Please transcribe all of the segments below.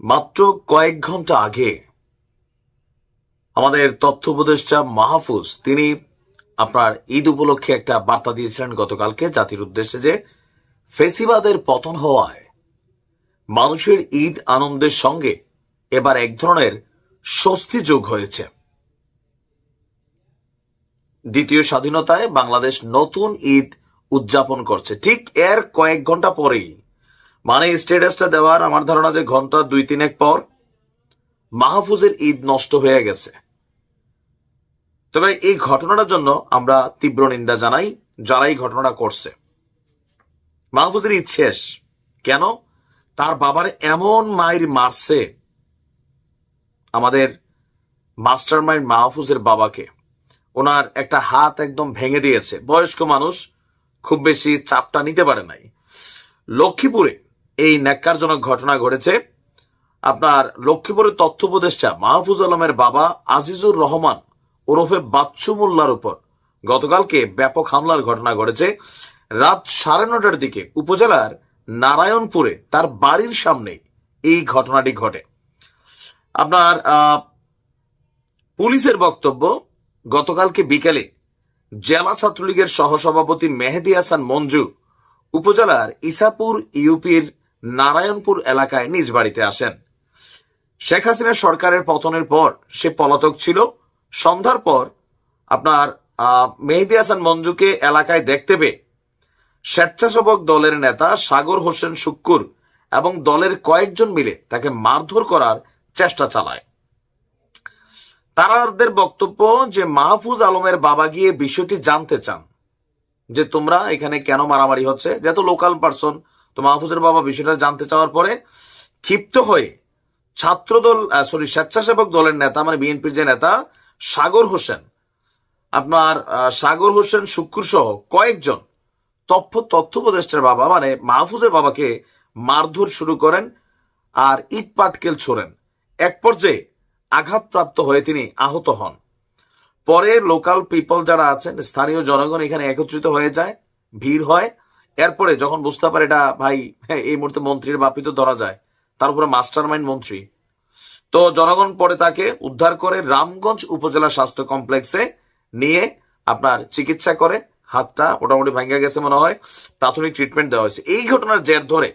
মাত্র কয়েক ঘণ্টা আগে আমাদের তথ্য উপদেষ্টা মাহফুজ, তিনি আপনার ঈদ উপলক্ষে একটা বার্তা দিয়েছিলেন গতকালকে জাতির উদ্দেশ্যে যে ফেসিবাদের পতন হওয়ায় মানুষের ঈদ আনন্দের সঙ্গে এবার এক ধরনের স্বস্তি যোগ হয়েছে। দ্বিতীয় স্বাধীনতায় বাংলাদেশ নতুন ঈদ উদযাপন করছে। ঠিক এর কয়েক ঘণ্টা পরেই মানে স্ট্যাটাসটা দেওয়ার আমার ধারণা যে ঘণ্টা দুই তিনেক পর মাহফুজের ঈদ নষ্ট হয়ে গেছে। তবে এই ঘটনাটার জন্য আমরা তীব্র নিন্দা জানাই, যারাই ঘটনাটা করছে। মাহফুজের ঈদ শেষ। কেন? তার বাবার এমন মায়ের মারছে আমাদের মাস্টার মাইন্ড মাহফুজের বাবাকে। ওনার একটা হাত একদম ভেঙে দিয়েছে। বয়স্ক মানুষ খুব বেশি চাপটা নিতে পারে নাই। লক্ষ্মীপুরে এই ন্যাক্কারজনক ঘটনা ঘটেছে। আপনার লক্ষ্মীপুরের তথ্য উপদেষ্টা মাহফুজ আলমের বাবা আজিজুর রহমান ওরফে বাচ্চু মোল্লার উপর গতকালকে ব্যাপক হামলার ঘটনা ঘটেছে। রাত সাড়ে নটার দিকে উপজেলার নারায়ণপুরে তার বাড়ির সামনে এই ঘটনাটি ঘটে। আপনার পুলিশের বক্তব্য, গতকালকে বিকেলে জেলা ছাত্রলীগের সহসভাপতি মেহেদি হাসান মঞ্জু উপজেলার ইসাপুর ইউপির নারায়ণপুর এলাকায় নিজ বাড়িতে আসেন। শেখ হাসিনা সরকারের পতনের পর সে পলাতক ছিল। সন্ধ্যার পর আপনার মেহেদি হাসান মঞ্জুকে এলাকায় দেখতে পেয়ে স্বেচ্ছাসেবক দলের নেতা সাগর হোসেন শুক্কুর এবং দলের কয়েকজন মিলে তাকে মারধর করার চেষ্টা চালায়। তারাদের বক্তব্য যে মাহফুজ আলমের বাবা গিয়ে বিষয়টি জানতে চান, যে তোমরা এখানে কেন মারামারি হচ্ছে, যেহেতু লোকাল পার্সন তো মাহফুজের বাবা বিষয়টা জানতে চাওয়ার পরে ক্ষিপ্ত হয়ে ছাত্রদল সরি স্বেচ্ছাসেবক দলের নেতা মানে বিএনপির যে নেতা, সাগর হোসেন, আপনার সাগর হোসেন শুক্কুর সহ কয়েকজন তথ্য তথ্য উপদেষ্টার বাবা মানে মাহফুজের বাবাকে মারধর শুরু করেন আর ইট পাটকেল ছোড়েন। এক পর্যায়ে আঘাতপ্রাপ্ত হয়ে তিনি আহত হন। পরে লোকাল পিপল যারা আছেন, স্থানীয় জনগণ এখানে একত্রিত হয়ে যায়, ভিড় হয়। এরপরে যখন বুঝতে পারে এটা ভাই হ্যাঁ, এই মুহূর্তে মন্ত্রীর বাপিত ধরা যায় তার উপরে মাস্টার মাইন্ড মন্ত্রী। তো জনগণ পরে তাকে উদ্ধার করে রামগঞ্জ উপজেলা স্বাস্থ্য কমপ্লেক্সে নিয়ে আপনার চিকিৎসা করে হাতটা মোটামুটি ভাঙ্গা গেছে মনে হয় প্রাথমিক ট্রিটমেন্ট দেওয়া হয়েছে। এই ঘটনার জের ধরে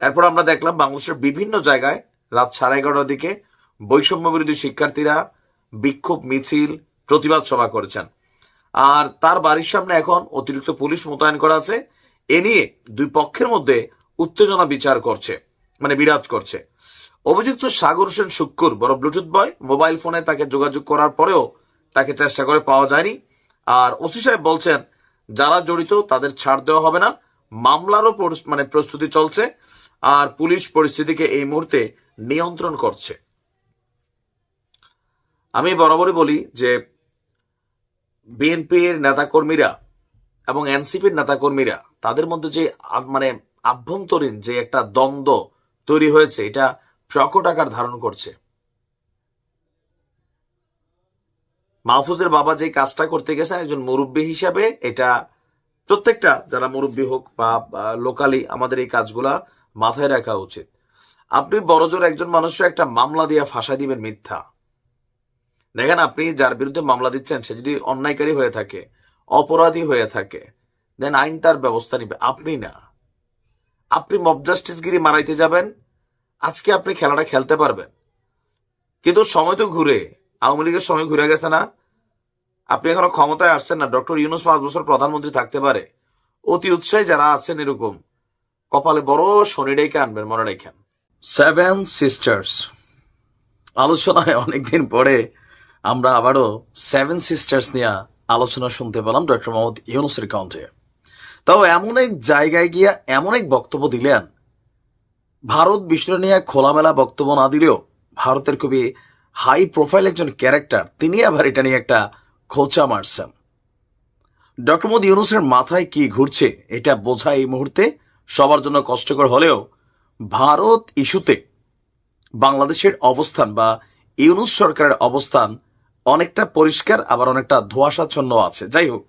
এরপর আমরা দেখলাম বাংলাদেশের বিভিন্ন জায়গায় রাত সাড়ে এগারোটার দিকে বৈষম্য বিরোধী শিক্ষার্থীরা বিক্ষোভ মিছিল প্রতিবাদ সভা করেছেন। আর তার বাড়ির সামনে এখন অতিরিক্ত পুলিশ মোতায়েন করা আছে। এ নিয়ে দুই পক্ষের মধ্যে উত্তেজনা বিচার করছে মানে বিরাজ করছে। অভিযুক্ত সাগর হোসেন শুক্কুর বড় ব্লুটুথ বয়, মোবাইল ফোনে তাকে যোগাযোগ করার পরেও তাকে চেষ্টা করে পাওয়া যায়নি। আর ওসি সাহেব বলছেন, যারা জড়িত তাদের ছাড় দেওয়া হবে না। মামলারও মানে প্রস্তুতি চলছে আর পুলিশ পরিস্থিতিকে এই মুহূর্তে নিয়ন্ত্রণ করছে। আমি বরাবরই বলি যে বিএনপির নেতাকর্মীরা এবং এনসিপির নেতাকর্মীরা, তাদের মধ্যে যে মানে আভ্যন্তরীণ যে একটা দ্বন্দ্ব তৈরি হয়েছে, এটা প্রকট আকার ধারণ করছে। মাহফুজের বাবা যে কাজটা করতে গেছেন, একজন মুরব্বী হিসাবে এটা প্রত্যেকটা, যারা মুরব্বী হোক বা লোকালি, আমাদের এই কাজগুলা মাথায় রাখা উচিত। আপনি বড়জোর একজন মানুষের একটা মামলা দিয়ে ফাঁসা দিবেন মিথ্যা। দেখেন আপনি যার বিরুদ্ধে মামলা দিচ্ছেন, সে যদি অন্যায়কারী হয়ে থাকে, অপরাধী হয়ে থাকে দেন আইন তার ব্যবস্থা নিবে। আপনি না। আপনি মব জাস্টিসগিরি মারাইতে যাবেন, আজকে আপনি খেলাটা খেলতে পারবেন। কিন্তু সময় তো ঘুরে, আওয়ামী লীগের সময় ঘুরে গেছে না। আপনি এখনও ক্ষমতায় আসছেন না। ডক্টর ইউনুস পাঁচ বছর প্রধানমন্ত্রী থাকতে পারে। অতি উৎসাহী যারা আছেন এরকম, কপালে বড় শনি ডেকে আনবেন, মনে রেখেন। সেভেন সিস্টার্স আলোচনায় অনেকদিন পরে আমরা আবারও সেভেন সিস্টার্স নিয়ে আলোচনা শুনতে পেলাম ডক্টর মোহাম্মদ ইউনুসের কাউন্টে তাও এমন এক জায়গায় গিয়া এমন এক বক্তব্য দিলেন। ভারত বিষয় নিয়ে খোলামেলা বক্তব্য না দিলেও ভারতের খুবই হাই প্রোফাইল একজন ক্যারেক্টার তিনি আবার এটা নিয়ে একটা খোঁচা মারছেন। ডক্টর মোদী ইউনুসের মাথায় কি ঘুরছে, এটা বোঝা এই মুহূর্তে সবার জন্য কষ্টকর হলেও ভারত ইস্যুতে বাংলাদেশের অবস্থান বা ইউনুস সরকারের অবস্থান অনেকটা পরিষ্কার, আবার অনেকটা ধোঁয়াশাচ্ছন্ন আছে। যাই হোক,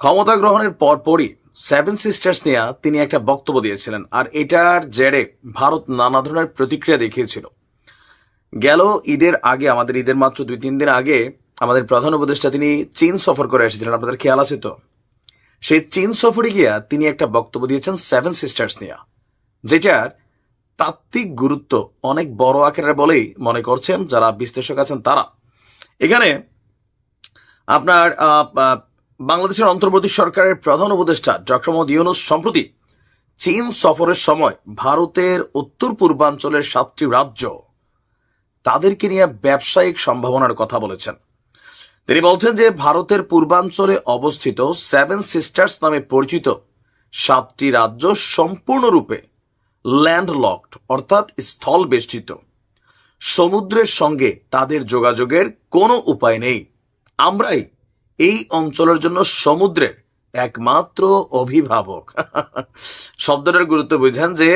ক্ষমতা গ্রহণের পরপরই সেভেন সিস্টার্স নিয়ে তিনি একটা বক্তব্য দিয়েছিলেন, আর এটার জেরে ভারত নানা ধরনের প্রতিক্রিয়া দেখিয়েছিল। গেল ঈদের আগে, আমাদের ঈদের মাত্র দুই তিন দিন আগে, আমাদের প্রধান উপদেষ্টা তিনি চীন সফর করে এসেছিলেন, আপনাদের খেয়াল আছে তো? সেই চীন সফরে গিয়া তিনি একটা বক্তব্য দিয়েছেন সেভেন সিস্টার্স নিয়ে, যেটার তাত্ত্বিক গুরুত্ব অনেক বড় আকারের বলেই মনে করছেন যারা বিশ্লেষক আছেন তারা। এখানে আপনার বাংলাদেশের অন্তর্বর্তী সরকারের প্রধান উপদেষ্টা ডক্টর মোহাম্মদ ইউনুস সম্প্রতি চীন সফরের সময় ভারতের উত্তর পূর্বাঞ্চলের সাতটি রাজ্য তাদেরকে নিয়ে ব্যবসায়িক সম্ভাবনার কথা বলেছেন। তিনি বলছেন যে ভারতের পূর্বাঞ্চলে অবস্থিত সেভেন সিস্টার্স নামে পরিচিত সাতটি রাজ্য সম্পূর্ণরূপে ল্যান্ডলকড অর্থাৎ স্থল বেষ্টিত সমুদ্রের সঙ্গে তাদের যোগাযোগের কোনো উপায় নেই। আমরাই এই অঞ্চলের জন্য সমুদ্রের একমাত্র অভিভাবক। শব্দটার গুরুত্ব বুঝেন যে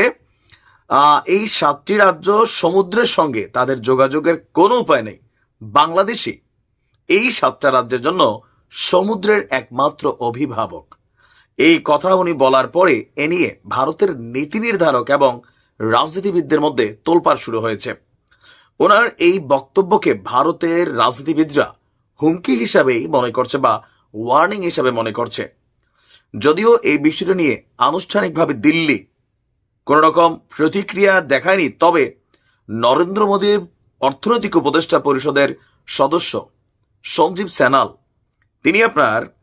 এই সাতটি রাজ্য সমুদ্রের সঙ্গে তাদের যোগাযোগের কোনো উপায় নেই। বাংলাদেশি এই সাতটা রাজ্যের জন্য সমুদ্রের একমাত্র অভিভাবক। এই কথা উনি বলার পরে এ নিয়ে ভারতের নীতি নির্ধারক এবং রাজনীতিবিদদের মধ্যে তোলপাড় শুরু হয়েছে। ওনার এই বক্তব্যকে ভারতের রাজনীতিবিদরা হুমকি হিসাবেই মনে করছে বা ওয়ার্নিং হিসাবে মনে করছে। যদিও এই বিষয়টা নিয়ে আনুষ্ঠানিকভাবে দিল্লি কোনো রকম প্রতিক্রিয়া দেখায়নি, তবে নরেন্দ্র মোদীর অর্থনৈতিক উপদেষ্টা পরিষদের সদস্য সঞ্জীব স্যানাল তিনি আপনার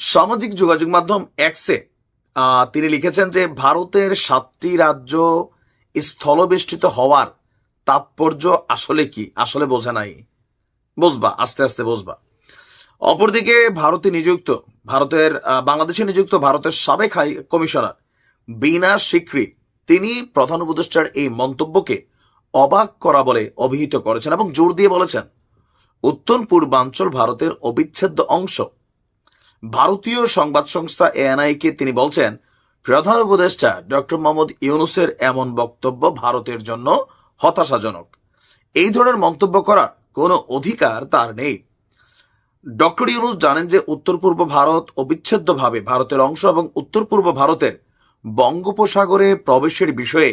সামাজিক যোগাযোগ মাধ্যম এক্সে তিনি লিখেছেন যে ভারতের সাতটি রাজ্য স্থলবেষ্টিত হওয়ার তাৎপর্য আসলে কি? আসলে বোঝা নাই। বুঝবা আস্তে আস্তে বুঝবা অপরদিকে ভারতে নিযুক্ত, ভারতের বাংলাদেশে নিযুক্ত ভারতের সাবেক হাই কমিশনার বিনা সিক্রি, তিনি প্রধান উপদেষ্টার এই মন্তব্যকে অবাক করা বলে অভিহিত করেছেন এবং জোর দিয়ে বলেছেন উত্তর পূর্বাঞ্চল ভারতের অবিচ্ছেদ্য অংশ ভারতীয় সংবাদ সংস্থা এএনআইকে তিনি বলছেন, প্রধান উপদেষ্টা ডক্টর মোহাম্মদ ইউনুসের এমন বক্তব্য ভারতের জন্য হতাশাজনক। এই ধরনের মন্তব্য করার কোনো অধিকার তার নেই। ডক্টর ইউনুস জানেন যে উত্তর পূর্ব ভারত অবিচ্ছেদ্যভাবে ভারতের অংশ এবং উত্তর পূর্ব ভারতের বঙ্গোপসাগরে প্রবেশের বিষয়ে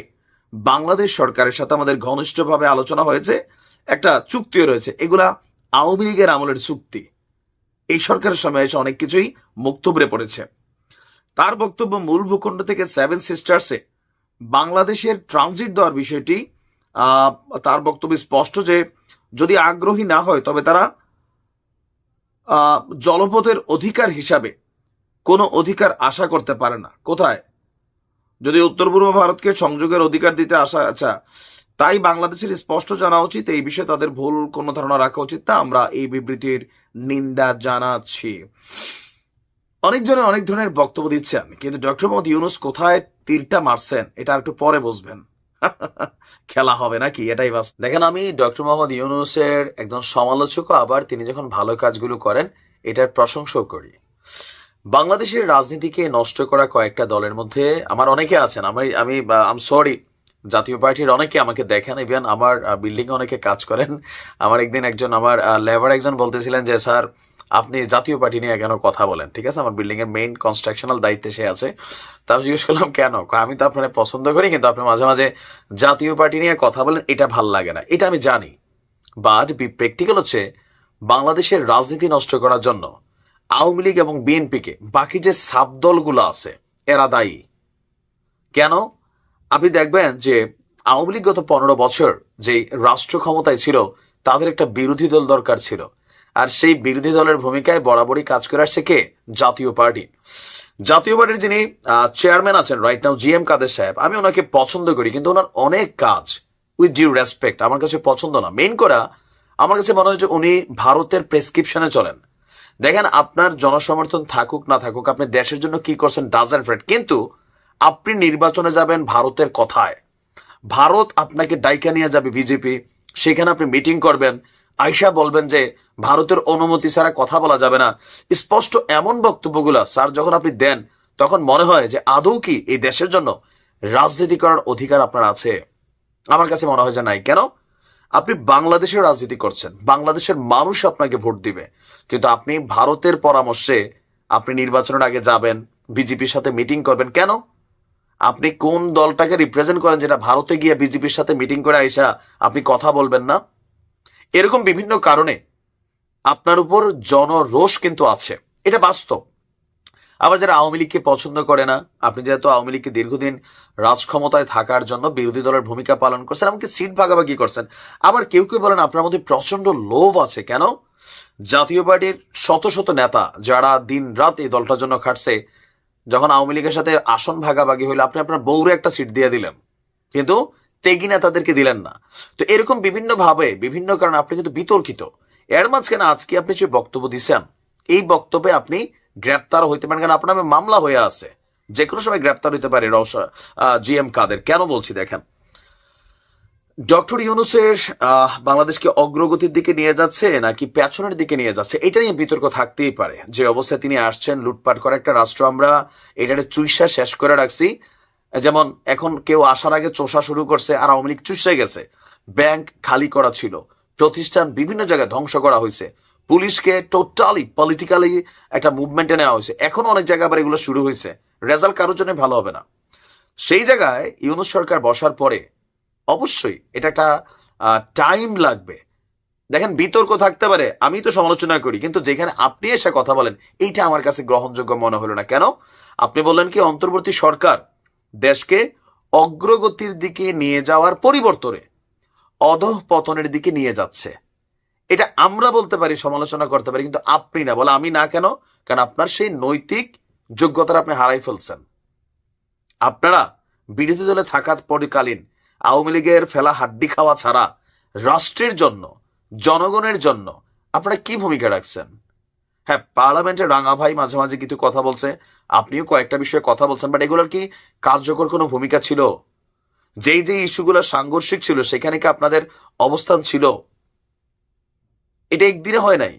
বাংলাদেশ সরকারের সাথে আমাদের ঘনিষ্ঠভাবে আলোচনা হয়েছে, একটা চুক্তিও রয়েছে। এগুলা আওয়ামী লীগের আমলের চুক্তি। এই সরকারের সময় এসে অনেক কিছুই মুক্তবরে পড়েছে। তার বক্তব্য মূল ভূখণ্ড থেকে সেভেন সিস্টার্সে বাংলাদেশের ট্রানজিট দেওয়ার বিষয়টি তার বক্তব্য স্পষ্ট যে, যদি আগ্রহী না হয়, তবে তারা জলপথের অধিকার হিসাবে কোনো অধিকার আশা করতে পারে না। কোথায়? যদি উত্তর পূর্ব ভারতকে সংযোগের অধিকার দিতে আসা আচ্ছা তাই বাংলাদেশের স্পষ্ট জানা উচিত, এই বিষয়ে তাদের ভুল কোনো ধারণা রাখা উচিত তা আমরা এই বিবৃতির নিন্দা জানাচ্ছি। অনেকজনে অনেক ধরনের বক্তব্য দিচ্ছেন, কিন্তু ডক্টর মোহাম্মদ ইউনুস কোথায় তীরটা মারছেন, এটা একটু পরে বুঝবেন। খেলা হবে নাকি, এটাই বাস। দেখেন আমি ডক্টর মোহাম্মদ ইউনুসের একজন সমালোচক, আবার তিনি যখন ভালো কাজগুলো করেন, এটার প্রশংসাও করি। বাংলাদেশের রাজনীতিকে নষ্ট করা কয়েকটা দলের মধ্যে আমার অনেকে আছেন, আমি আমি আম সরি জাতীয় পার্টির অনেকে আমাকে দেখেন ইভেন আমার বিল্ডিং অনেকে কাজ করেন। আমার একদিন একজন, আমার লেবার একজন বলতেছিলেন যে, স্যার, আপনি জাতীয় পার্টি নিয়ে কেন কথা বলেন? ঠিক আছে? আমার বিল্ডিং এর মেইন কনস্ট্রাকশনাল দায়িত্বে সে আছে। তা জিজ্ঞেস করলাম, কেন? আমি তো আপনার পছন্দ করি, কিন্তু আপনি মাঝে মাঝে জাতীয় পার্টি নিয়ে কথা বলেন, এটা ভালো লাগে না। এটা আমি জানি। বাট বি প্র্যাকটিক্যাল হচ্ছে, বাংলাদেশের রাজনীতি নষ্ট করার জন্য আওয়ামী লীগ এবং বিএনপিকে বাকি যে সাব দলগুলো আছে, এরা দায়ী। কেন? আপনি দেখবেন যে আওয়ামী লীগ গত পনেরো বছর যে রাষ্ট্র ক্ষমতায় ছিল, তাদের একটা বিরোধী দল দরকার ছিল। আর সেই বিরোধী দলের ভূমিকায় বরাবরই কাজ করে আসছে কে? জাতীয় পার্টি। জাতীয় পার্টির যিনি চেয়ারম্যান আছেন রাইট নাও জি এম কাদের সাহেব, আমি ওনাকে পছন্দ করি, কিন্তু ওনার অনেক কাজ উইথ ডিউ রেসপেক্ট আমার কাছে পছন্দ না। মেন করা, আমার কাছে মনে হয় যে উনি ভারতের প্রেসক্রিপশনে চলেন। দেখেন, আপনার জনসমর্থন থাকুক না থাকুক, আপনি দেশের জন্য কি করছেন ডাজেন্ট ফ্রেড কিন্তু আপনি নির্বাচনে যাবেন ভারতের কথায়। ভারত আপনাকে ডাইকা নিয়ে যাবে বিজেপি। সেখানে আপনি মিটিং করবেন। আয়সা বলবেন যে, ভারতের অনুমতি ছাড়া কথা বলা যাবে না। স্পষ্ট এমন বক্তব্যগুলা স্যার যখন আপনি দেন, তখন মনে হয় যে আদৌ কি এই দেশের জন্য রাজনীতি করার অধিকার আপনার আছে? আমার কাছে মনে হয় যে নাই। কেন? আপনি বাংলাদেশের রাজনীতি করছেন। বাংলাদেশের মানুষ আপনাকে ভোট দিবে। কিন্তু আপনি ভারতের পরামর্শে আপনি নির্বাচনের আগে যাবেন, বিজেপির সাথে মিটিং করবেন। কেন? আপনি কোন দলটাকে রিপ্রেজেন্ট করেন যেটা ভারতে গিয়ে বিজেপির সাথে মিটিং করে আইসা আপনি কথা বলবেন না? এরকম বিভিন্ন কারণে আপনার উপর জনরোষ কিন্তু আছে। এটা বাস্তব। আবার যারা আওয়ামী লীগকে পছন্দ করে না, আপনি যেহেতু আওয়ামী লীগকে দীর্ঘদিন রাজক্ষমতায় থাকার জন্য বিরোধী দলের ভূমিকা পালন করছেন, এমনকি সিট ভাগাভাগি করছেন, আবার কেউ কেউ বলেন আপনার মধ্যে প্রচণ্ড লোভ আছে। কেন? জাতীয় পার্টির শত শত নেতা যারা দিন রাত এই দলটার জন্য খাটছে যখন আওয়ামী লীগের সাথে আসন ভাগাভাগি হইল, আপনি আপনার বউরে একটা সিট দিয়ে দিলেন। কিন্তু তেগিনা তাদেরকে দিলেন না। তো এরকম বিভিন্ন ভাবে বিভিন্ন কারণে আপনি কিন্তু বিতর্কিত। এর মাঝখানে আজকে আপনি যে বক্তব্য দিচ্ছেন এই বক্তব্যে আপনি গ্রেপ্তার হইতে পারেন, কারণ আপনার মামলা হয়ে আছে। যে কোনো সময় গ্রেপ্তার হইতে পারে জি এম কাদের। কেন বলছি দেখেন? ডক্টর ইউনুসের বাংলাদেশকে অগ্রগতির দিকে নিয়ে যাচ্ছে নাকি পেছনের দিকে নিয়ে যাচ্ছে, এটা নিয়ে বিতর্ক থাকতেই পারে। যে অবস্থায় তিনি আসছেন, লুটপাট করা একটা রাষ্ট্র আমরা এটাকে চুইসা শেষ করে রাখছি। যেমন এখন কেউ আসার আগে চোষা শুরু করছে, আর আওয়ামী লীগ চুষে গেছে। ব্যাংক খালি করা ছিল, প্রতিষ্ঠান বিভিন্ন জায়গায় ধ্বংস করা হয়েছে। পুলিশকে টোটালি পলিটিক্যালি একটা মুভমেন্টে নেওয়া হয়েছে। এখন অনেক জায়গায় আবার এগুলো শুরু হয়েছে। রেজাল্ট কারোর জন্য ভালো হবে না। সেই জায়গায় ইউনুস সরকার বসার পরে অবশ্যই, এটা একটা টাইম লাগবে। দেখেন, বিতর্ক থাকতে পারে, আমি তো সমালোচনা করি, কিন্তু যেখানে আপনি এসে কথা বলেন, এইটা আমার কাছে গ্রহণযোগ্য মনে হলো না। কেন? আপনি বললেন কি, অন্তর্বর্তী সরকার দেশকে অগ্রগতির দিকে নিয়ে যাওয়ার পরিবর্তনে, অধঃ পতনের দিকে নিয়ে যাচ্ছে। এটা আমরা বলতে পারি, সমালোচনা করতে পারি, কিন্তু আপনি না। বলে আমি না কেন? কারণ আপনার সেই নৈতিক যোগ্যতা আপনি হারাই ফেলছেন। আপনারা বিরোধী দলে থাকা পরিকালীন আওয়ামী লীগের ফেলা হাড্ডি খাওয়া ছাড়া রাষ্ট্রের জন্য, জনগণের জন্য আপনারা কি ভূমিকা রাখছেন? হ্যাঁ পার্লামেন্টে রাঙা ভাই মাঝে মাঝে কিছু কথা বলছে, আপনিও কয়েকটা বিষয়ে কথা বলছেন বাট এগুলোর কি কার্যকর কোনো ভূমিকা ছিল? যেই যে ইস্যুগুলো সাংঘর্ষিক ছিল, সেখানে কি আপনাদের অবস্থান ছিল? এটা একদিনে হয় নাই।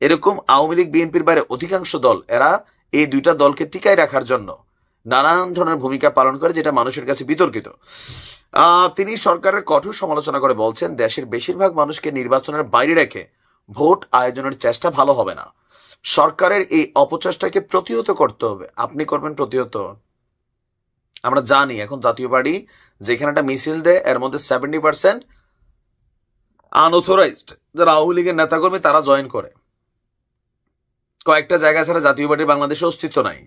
এরকম আওয়ামী লীগ, বিএনপির বাইরে অধিকাংশ দল, এরা এই দুইটা দলকে টিকায় রাখার জন্য নানান ধরনের ভূমিকা পালন করে, যেটা মানুষের কাছে বিতর্কিত। তিনি সরকারের কঠোর সমালোচনা করে বলছেন, দেশের বেশিরভাগ মানুষকে নির্বাচনের বাইরে রেখে ভোট আয়োজনের চেষ্টা ভালো হবে না। সরকারের এই অপচেষ্টাকে প্রতিহত করতে হবে। আপনি করবেন প্রতিহত। আমরা জানি, এখন জাতীয় পার্টি যেখানে একটা মিছিল দেয়, এর মধ্যে সেভেন্টি পার্সেন্ট আনঅথরাইজড যারা আওয়ামী লীগের নেতাকর্মী, তারা জয়েন করে। কয়েকটা জায়গা ছাড়া জাতীয় পার্টির বাংলাদেশে অস্তিত্ব নাই।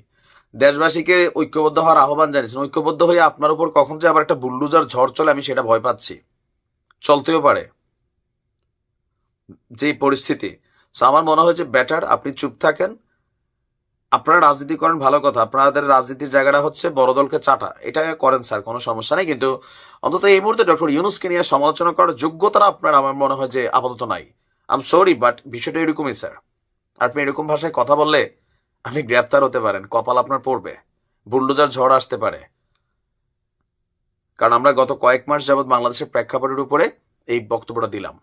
দেশবাসীকে ঐক্যবদ্ধ হওয়ার আহ্বান জানিয়েছেন। ঐক্যবদ্ধ হয়ে আপনার উপর কখন যে আবার একটা বুল্ডুজার ঝড় চলে, আমি সেটা ভয় পাচ্ছি। চলতেও পারে। যে পরিস্থিতি। সো আমার মনে হয় যে বেটার আপনি চুপ থাকেন। আপনারা রাজনীতি করেন, ভালো কথা। আপনাদের রাজনীতির জায়গাটা হচ্ছে বড় দলকে চাটা। এটা করেন স্যার, কোনো সমস্যা নেই। কিন্তু অন্তত এই মুহূর্তে ডক্টর ইউনুসকে নিয়ে সমালোচনা করার যোগ্যতা আপনার আমার মনে হয় যে আপাতত নাই। আম সরি বাট বিষয়টা এরকমই, স্যার। আপনি এরকম ভাষায় কথা বললে আপনি গ্রেপ্তার হতে পারেন, কপাল আপনার পড়বে, বুল্ডোজার ঝড় আসতে পারে। কারণ আমরা গত কয়েক মাস যাবৎ বাংলাদেশের প্রেক্ষাপটের উপরে এই বক্তব্যটা দিলাম।